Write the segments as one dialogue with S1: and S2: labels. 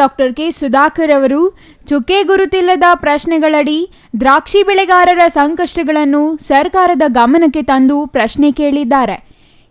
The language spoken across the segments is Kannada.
S1: ಡಾಕ್ಟರ್ ಕೆ ಸುಧಾಕರ್ ಅವರು, ಚುಕ್ಕೆ ಗುರುತಿಲ್ಲದ ಪ್ರಶ್ನೆಗಳಡಿ ದ್ರಾಕ್ಷಿ ಬೆಳೆಗಾರರ ಸಂಕಷ್ಟಗಳನ್ನು ಸರ್ಕಾರದ ಗಮನಕ್ಕೆ ತಂದು ಪ್ರಶ್ನೆ ಕೇಳಿದ್ದಾರೆ.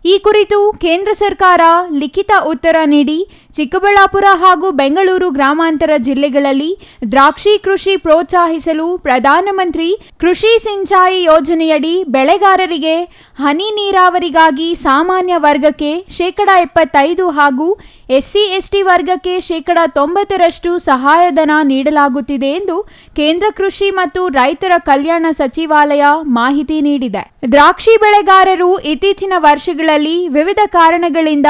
S1: ಈ ಕುರಿತು ಕೇಂದ್ರ ಸರ್ಕಾರ ಲಿಖಿತ ಉತ್ತರ ನೀಡಿ ಚಿಕ್ಕಬಳ್ಳಾಪುರ ಹಾಗೂ ಬೆಂಗಳೂರು ಗ್ರಾಮಾಂತರ ಜಿಲ್ಲೆಗಳಲ್ಲಿ ದ್ರಾಕ್ಷಿ ಕೃಷಿ ಪ್ರೋತ್ಸಾಹಿಸಲು ಪ್ರಧಾನಮಂತ್ರಿ ಕೃಷಿ ಸಿಂಚಾಯಿ ಯೋಜನೆಯಡಿ ಬೆಳೆಗಾರರಿಗೆ ಹನಿ ನೀರಾವರಿಗಾಗಿ ಸಾಮಾನ್ಯ ವರ್ಗಕ್ಕೆ ಶೇಕಡ ಎಪ್ಪತ್ತೈದು ಹಾಗೂ ಎಸ್ಸಿ ಎಸ್ಟಿ ವರ್ಗಕ್ಕೆ ಶೇಕಡ ತೊಂಬತ್ತರಷ್ಟು ಸಹಾಯಧನ ನೀಡಲಾಗುತ್ತಿದೆ ಎಂದು ಕೇಂದ್ರ ಕೃಷಿ ಮತ್ತು ರೈತರ ಕಲ್ಯಾಣ ಸಚಿವಾಲಯ ಮಾಹಿತಿ ನೀಡಿದೆ. ದ್ರಾಕ್ಷಿ ಬೆಳೆಗಾರರು ಇತ್ತೀಚಿನ ವರ್ಷಗಳಲ್ಲಿ ವಿವಿಧ ಕಾರಣಗಳಿಂದ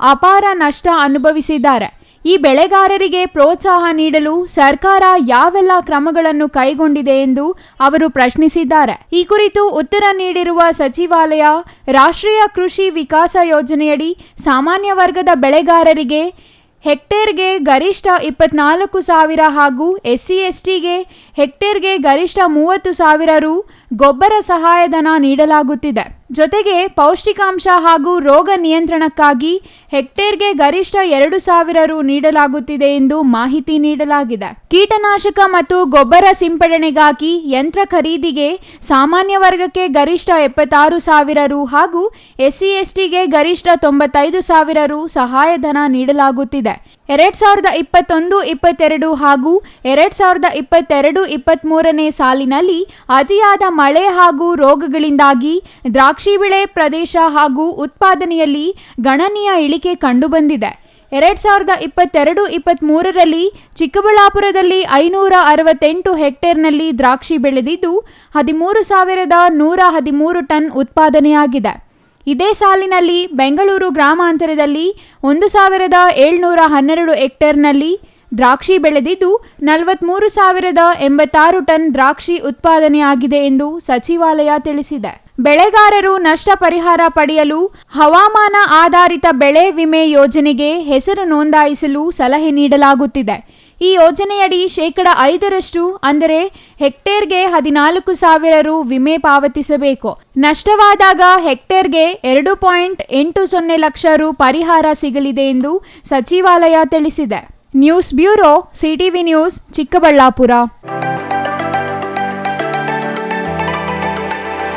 S1: ಅಪಾರ ನಷ್ಟ ಅನುಭವಿಸಿದ್ದಾರೆ. ಈ ಬೆಳೆಗಾರರಿಗೆ ಪ್ರೋತ್ಸಾಹ ನೀಡಲು ಸರ್ಕಾರ ಯಾವೆಲ್ಲ ಕ್ರಮಗಳನ್ನು ಕೈಗೊಂಡಿದೆ ಎಂದು ಅವರು ಪ್ರಶ್ನಿಸಿದ್ದಾರೆ. ಈ ಕುರಿತು ಉತ್ತರ ನೀಡಿರುವ ಸಚಿವಾಲಯ, ರಾಷ್ಟ್ರೀಯ ಕೃಷಿ ವಿಕಾಸ ಯೋಜನೆಯಡಿ ಸಾಮಾನ್ಯ ವರ್ಗದ ಬೆಳೆಗಾರರಿಗೆ ಹೆಕ್ಟೇರ್ಗೆ ಗರಿಷ್ಠ ಇಪ್ಪತ್ನಾಲ್ಕು ಸಾವಿರ ಹಾಗೂ ಎಸ್ಸಿ ಎಸ್ಟಿಗೆ ಹೆಕ್ಟೇರ್ಗೆ ಗರಿಷ್ಠ ಮೂವತ್ತು ಸಾವಿರ ರು ಗೊಬ್ಬರ ಸಹಾಯಧನ ನೀಡಲಾಗುತ್ತಿದೆ. ಜೊತೆಗೆ ಪೌಷ್ಟಿಕಾಂಶ ಹಾಗೂ ರೋಗ ನಿಯಂತ್ರಣಕ್ಕಾಗಿ ಹೆಕ್ಟೇರ್ಗೆ ಗರಿಷ್ಠ ಎರಡು ಸಾವಿರ ರು ನೀಡಲಾಗುತ್ತಿದೆ ಎಂದು ಮಾಹಿತಿ ನೀಡಲಾಗಿದೆ. ಕೀಟನಾಶಕ ಮತ್ತು ಗೊಬ್ಬರ ಸಿಂಪಡಣೆಗಾಗಿ ಯಂತ್ರ ಖರೀದಿಗೆ ಸಾಮಾನ್ಯ ವರ್ಗಕ್ಕೆ ಗರಿಷ್ಠ ಎಪ್ಪತ್ತಾರು ಸಾವಿರ ರು ಹಾಗೂ ಎಸ್ಸಿ ಎಸ್ಟಿಗೆ ಗರಿಷ್ಠ ತೊಂಬತ್ತೈದು ಸಾವಿರ ರು ಸಹಾಯಧನ ನೀಡಲಾಗುತ್ತಿದೆ. ಎರಡ್ ಸಾವಿರದ ಇಪ್ಪತ್ತೊಂದು, ಇಪ್ಪತ್ತೆರಡು ಹಾಗೂ ಎರಡ್ ಸಾವಿರದ ಇಪ್ಪತ್ತೆರಡು ಇಪ್ಪತ್ತ್ಮೂರನೇ ಸಾಲಿನಲ್ಲಿ ಅತಿಯಾದ ಮಳೆ ಹಾಗೂ ರೋಗಗಳಿಂದಾಗಿ ದ್ರಾಕ್ಷಿ ಬೆಳೆ ಪ್ರದೇಶ ಹಾಗೂ ಉತ್ಪಾದನೆಯಲ್ಲಿ ಗಣನೀಯ ಇಳಿಕೆ ಕಂಡುಬಂದಿದೆ. ಎರಡ್ ಸಾವಿರದ ಇಪ್ಪತ್ತೆರಡು ಇಪ್ಪತ್ತ್ಮೂರರಲ್ಲಿ ಚಿಕ್ಕಬಳ್ಳಾಪುರದಲ್ಲಿ ಐನೂರ ಅರವತ್ತೆಂಟು ಹೆಕ್ಟೇರ್ನಲ್ಲಿ ದ್ರಾಕ್ಷಿ ಬೆಳೆದಿದ್ದು, ಹದಿಮೂರು ಸಾವಿರದ ನೂರ ಹದಿಮೂರು ಟನ್ ಉತ್ಪಾದನೆಯಾಗಿದೆ. ಇದೇ ಸಾಲಿನಲ್ಲಿ ಬೆಂಗಳೂರು ಗ್ರಾಮಾಂತರದಲ್ಲಿ ಒಂದು ಸಾವಿರದ ಏಳ್ನೂರ ಹನ್ನೆರಡು ಹೆಕ್ಟೇರ್ನಲ್ಲಿ ದ್ರಾಕ್ಷಿ ಬೆಳೆದಿದ್ದು ನಲವತ್ತ್ಮೂರು ಸಾವಿರದ ಎಂಬತ್ತಾರು ಟನ್ ದ್ರಾಕ್ಷಿ ಉತ್ಪಾದನೆಯಾಗಿದೆ ಎಂದು ಸಚಿವಾಲಯ ತಿಳಿಸಿದೆ. ಬೆಳೆಗಾರರು ನಷ್ಟ ಪರಿಹಾರ ಪಡೆಯಲು ಹವಾಮಾನ ಆಧಾರಿತ ಬೆಳೆ ವಿಮೆ ಯೋಜನೆಗೆ ಹೆಸರು ನೋಂದಾಯಿಸಲು ಸಲಹೆ ನೀಡಲಾಗುತ್ತಿದೆ. ಈ ಯೋಜನೆಯಡಿ ಶೇಕಡ ಐದರಷ್ಟು, ಅಂದರೆ ಹೆಕ್ಟೇರ್ಗೆ ಹದಿನಾಲ್ಕು ಸಾವಿರ ರು ವಿಮೆ ಪಾವತಿಸಬೇಕು. ನಷ್ಟವಾದಾಗ ಹೆಕ್ಟೇರ್ಗೆ ಎರಡು ಪಾಯಿಂಟ್ ಎಂಟು ಸೊನ್ನೆ ಲಕ್ಷ ರು ಪರಿಹಾರ ಸಿಗಲಿದೆ ಎಂದು ಸಚಿವಾಲಯ ತಿಳಿಸಿದೆ. News bureau, CTV news, Chikkaballapur.